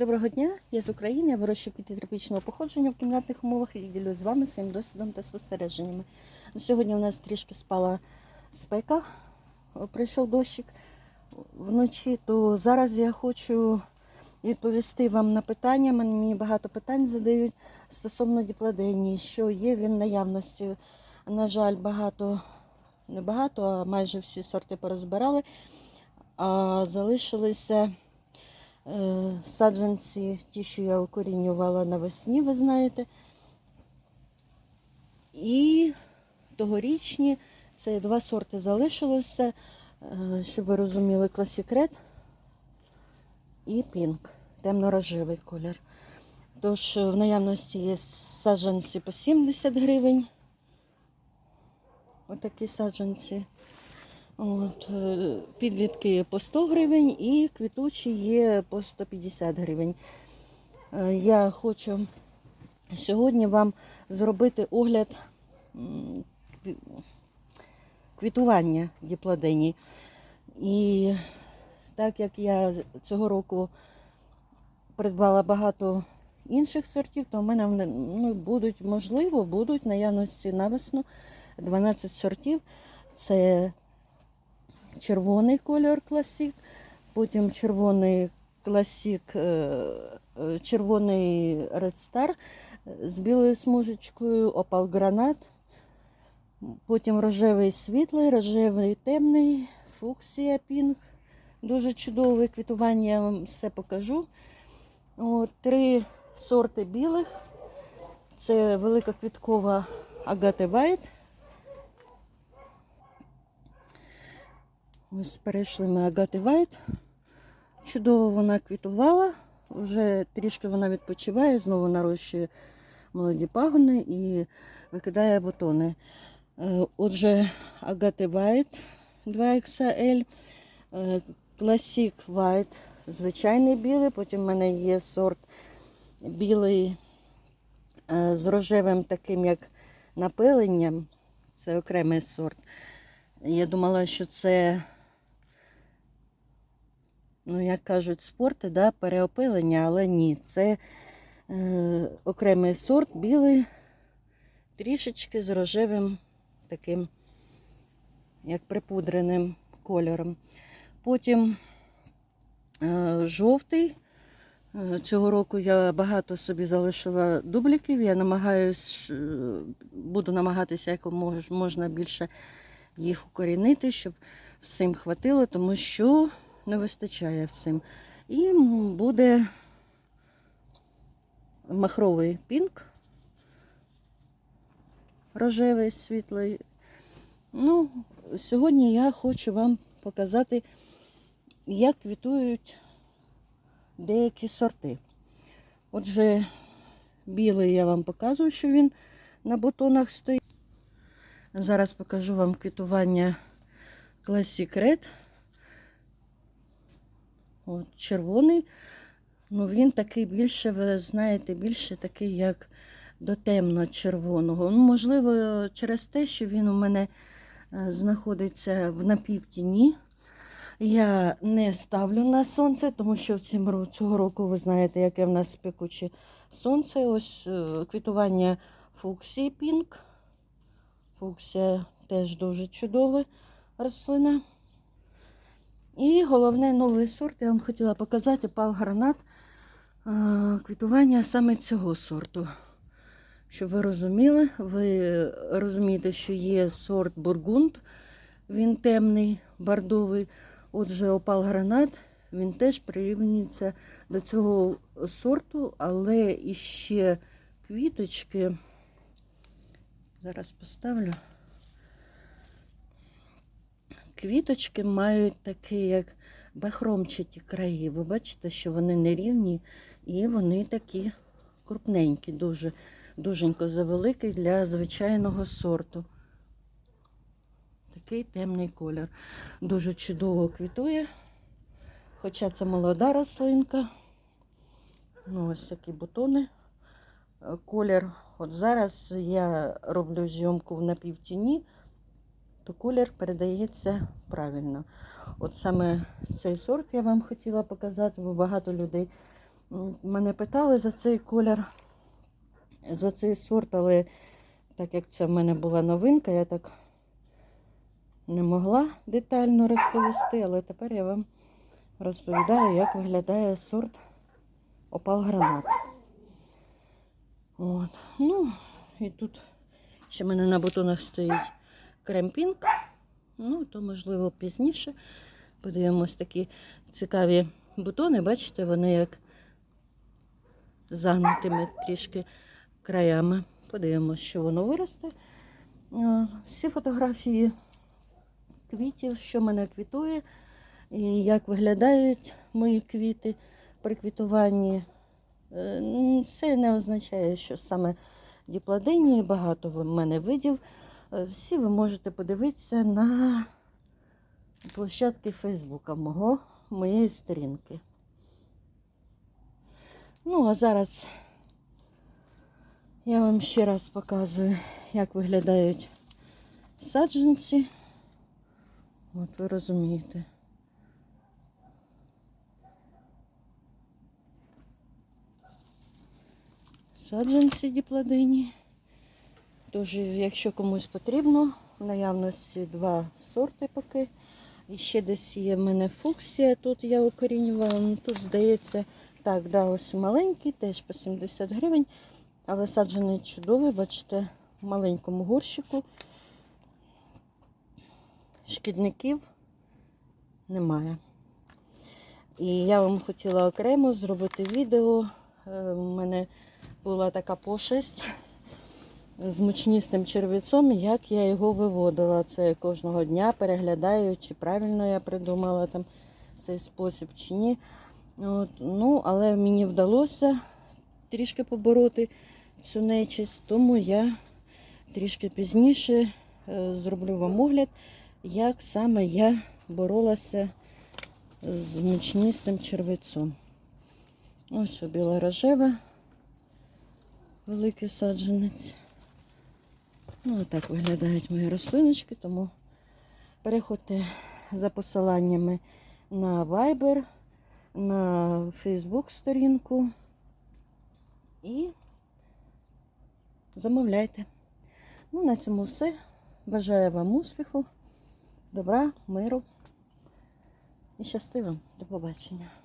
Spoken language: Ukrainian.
Доброго дня, я з України, я вирощую квіти тропічного походження в кімнатних умовах і ділюсь з вами своїм досвідом та спостереженнями. Ну, Сьогодні у нас трішки спала спека, прийшов дощик вночі, то зараз я хочу відповісти вам на питання. Мені багато питань задають стосовно діпладенії, що є він наявності. На жаль, багато, не багато, а майже всі сорти порозбирали, а залишилися. Е, Саджанці, ті, що я укорінювала навесні, ви знаєте. І тогорічні це два сорти залишилося, е, щоб ви розуміли, класікрет і пінк, темно-рожевий колір. Тож е, в наявності є саджанці по 70 гривень. Отакі саджанці. От, е, підлітки по 100 гривень і квітучі є по 150 гривень. Е, Я хочу сьогодні вам зробити огляд квітування діпладеній. І так як я цього року придбала багато інших сортів, то в мене ну, будуть, можливо, будуть наявності навесну 12 сортів. Це червоний кольор класік, потім червоний класік, е, е, червоний Red Star з білою смужечкою, опал гранат, потім рожевий світлий, рожевий темний, фуксія пінк. Дуже чудове квітування, я вам все покажу. От, три сорти білих. Це велика квіткова Агати Вайт. Ось перейшли ми Агати Вайт. Чудово вона квітувала. Вже трішки вона відпочиває, знову нарощує молоді пагони і викидає бутони. Е, Отже, Агати Вайт 2XL, е, Classic White, звичайний білий. Потім в мене є сорт білий е, з рожевим таким як напиленням. Це окремий сорт. Я думала, що це, ну, як кажуть, спорти, да, переопилення, але ні, це е, окремий сорт білий, трішечки з рожевим таким, як припудреним кольором. Потім е, жовтий. Е, Цього року я багато собі залишила дубліків. Я намагаюсь, е, буду намагатися якомога можна більше їх укорінити, щоб всім хватило, тому що не вистачає всім. І буде махровий пінк, рожевий, світлий. Ну, сьогодні я хочу вам показати, як квітують деякі сорти. Отже, білий я вам показую, що він на бутонах стоїть. Зараз покажу вам квітування Classic Red. От, червоний. Ну, він такий більше, ви знаєте, більше такий, як до темно-червоного. Ну, можливо, через те, що він у мене е, знаходиться в напівтіні. Я не ставлю на сонце, тому що цього року ви знаєте, яке в нас пекуче сонце. Ось е, квітування фуксії пінк. Фуксія теж дуже чудова рослина. І головне новий сорт, я вам хотіла показати пал гранат квітування саме цього сорту. Щоб ви розуміли, ви розумієте, що є сорт бургунд, він темний, бордовий. Отже, опал гранат, він теж прирівнюється до цього сорту, але іще квіточки. Зараз поставлю. Квіточки мають такі, як бахромчаті краї. Ви бачите, що вони нерівні і вони такі крупненькі, дуже, дуженько завеликий для звичайного сорту. Такий темний колір. Дуже чудово квітує. Хоча це молода рослинка. Ну, ось такі бутони. Колір, от зараз я роблю зйомку в напівтіні, то колір передається правильно. От саме цей сорт я вам хотіла показати, бо багато людей Мене питали за цей колір, за цей сорт, але так як це в мене була новинка, я так не могла детально розповісти, але тепер я вам розповідаю, як виглядає сорт опал гранат. От. Ну, і тут ще в мене на бутонах стоїть кремпінг. Ну, то, можливо, пізніше. Подивимось такі цікаві бутони. Бачите, вони як загнутими трішки краями. Подивимось, що воно виросте. Е, Всі фотографії квітів, що мене квітує, і як виглядають мої квіти при квітуванні. Е, Це не означає, що саме діпладенії, багато в мене видів. Е, Всі ви можете подивитися на площадки Фейсбука мого, моєї сторінки. Ну, а зараз я вам ще раз показую, як виглядають саджанці. От ви розумієте. Саджанці діпладині. Тож, якщо комусь потрібно, в наявності два сорти поки. І ще десь є в мене фуксія, тут я укорінювала. Ну, тут, здається, так, да, ось маленький, теж по 70 гривень. Але саджаний чудовий, бачите, в маленькому горщику. Шкідників немає. І я вам хотіла окремо зробити відео. Е, У мене була така пошесть з мучністим черв'яцом, як я його виводила. Це кожного дня переглядаю, чи правильно я придумала там цей спосіб, чи ні. От, ну, але мені вдалося трішки побороти цю нечисть, тому я трішки пізніше е, зроблю вам огляд, як саме я боролася з мучністим червецом. Ось біла рожева, великий саджанець. Ну, так виглядають мої рослиночки, тому переходьте за посиланнями на Viber, на Facebook сторінку і замовляйте. Ну, на цьому все. Бажаю вам успіху, добра, миру і щасти. До побачення.